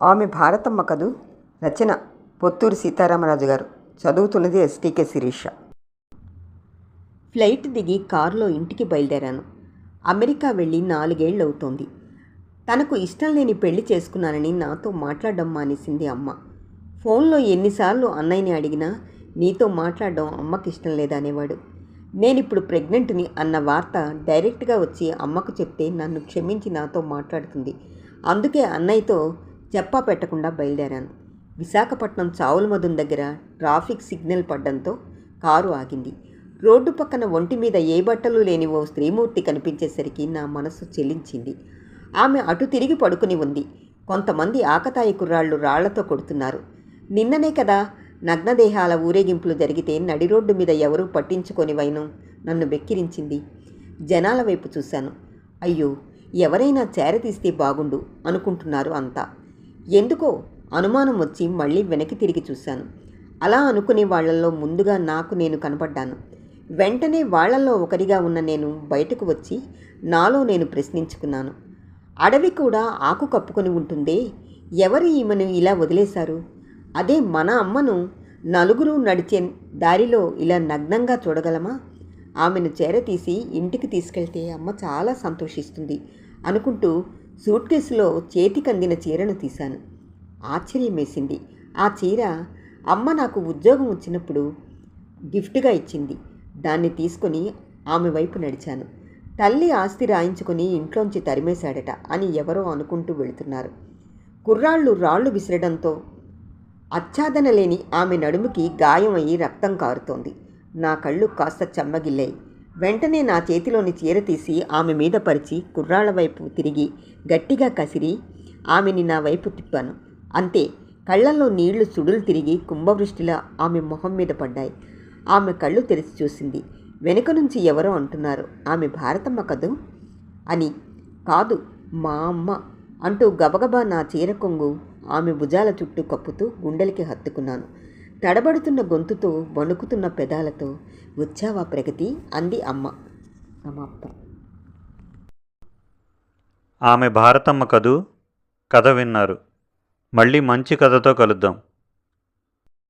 ఆమె భారతమ్మ కదూ? రచన పొత్తూరు సీతారామరాజు గారు. చదువుతున్నది ఎస్టీకే శిరీష. ఫ్లైట్ దిగి కారులో ఇంటికి బయలుదేరాను. అమెరికా వెళ్ళి నాలుగేళ్ళు అవుతోంది తనకు ఇష్టం లేని పెళ్ళి చేసుకున్నానని నాతో మాట్లాడడం మానేసింది అమ్మ. ఫోన్లో ఎన్నిసార్లు అన్నయ్యని అడిగినా నీతో మాట్లాడడం అమ్మకి ఇష్టం లేదనేవాడు నేనిప్పుడు ప్రెగ్నెంట్ని అన్న వార్త డైరెక్ట్గా వచ్చి అమ్మకు చెప్తే నన్ను క్షమించి నాతో మాట్లాడుతుంది. అందుకే అన్నయ్యతో చెప్పా పెట్టకుండా బయలుదేరాను. విశాఖపట్నం చావులమదున్ దగ్గర ట్రాఫిక్ సిగ్నల్ పడ్డంతో కారు ఆగింది. రోడ్డు పక్కన ఒంటి మీద ఏ బట్టలు లేని ఓ స్త్రీమూర్తి కనిపించేసరికి నా మనసు చెల్లించింది. ఆమె అటు తిరిగి పడుకుని ఉంది. కొంతమంది ఆకతాయి కుర్రాళ్ళు రాళ్ళతో కొడుతున్నారు. నిన్ననే కదా నగ్నదేహాల ఊరేగింపులు జరిగితే నడి రోడ్డు మీద ఎవరూ పట్టించుకొని వైను నన్ను వెక్కిరించింది. జనాల వైపు చూశాను. అయ్యో ఎవరైనా చేరతీస్తే బాగుండు అనుకుంటున్నారు అంతా. ఎందుకో అనుమానం వచ్చి మళ్ళీ వెనక్కి తిరిగి చూశాను. అలా అనుకునే వాళ్ళల్లో ముందుగా నాకు నేను కనపడ్డాను. వెంటనే వాళ్ళల్లో ఒకరిగా ఉన్న నేను బయటకు వచ్చి నాలో నేను ప్రశ్నించుకున్నాను. అడవి కూడా ఆకు కప్పుకొని ఉంటుందే ఎవరు ఈమెను ఇలా వదిలేశారు? అదే మన అమ్మను నలుగురు నడిచే దారిలో ఇలా నగ్నంగా చూడగలమా? ఆమెను చేరతీసి ఇంటికి తీసుకెళ్తే అమ్మ చాలా సంతోషిస్తుంది అనుకుంటూ సూట్ కేసులో చేతికందిన చీరను తీశాను. ఆశ్చర్యమేసింది. ఆ చీర అమ్మ నాకు ఉద్యోగం వచ్చినప్పుడు గిఫ్ట్గా ఇచ్చింది. దాన్ని తీసుకొని ఆమె వైపు నడిచాను. తల్లి ఆస్తి రాయించుకుని ఇంట్లోంచి తరిమేశాడట అని ఎవరో అనుకుంటూ వెళుతున్నారు. కుర్రాళ్ళు రాళ్ళు విసిరడంతో ఆచ్ఛాదన లేని ఆమె నడుముకి గాయమయ్యి రక్తం కారుతోంది. నా కళ్ళు కాస్త చెమ్మగిల్లాయి. వెంటనే నా చేతిలోని చీర తీసి ఆమె మీద పరిచి కుర్రాళ్ళ వైపు తిరిగి గట్టిగా కసిరి ఆమెని నా వైపు తిప్పాను. అంతే. కళ్ళల్లో నీళ్ళు సుడులు తిరిగి కుంభవృష్టిలా ఆమె మొహం మీద పడ్డాయి. ఆమె కళ్ళు తెరిచి చూసింది. వెనుక నుంచి ఎవరో అంటున్నారు. ఆమె భారతమ్మ కదూ అని. కాదు. మా అమ్మ అంటూ గబగబా నా చీర కొంగు ఆమె భుజాల చుట్టూ కప్పుతూ గుండెలకి హత్తుకున్నాను. తడబడుతున్న గొంతుతో వణుకుతున్న పెదాలతో వచ్చావా ప్రగతి? అంది అమ్మ. సమాప్తం ఆమె భారతమ్మ కదూ? కథ విన్నారు. మళ్ళీ మంచి కథతో కలుద్దాం.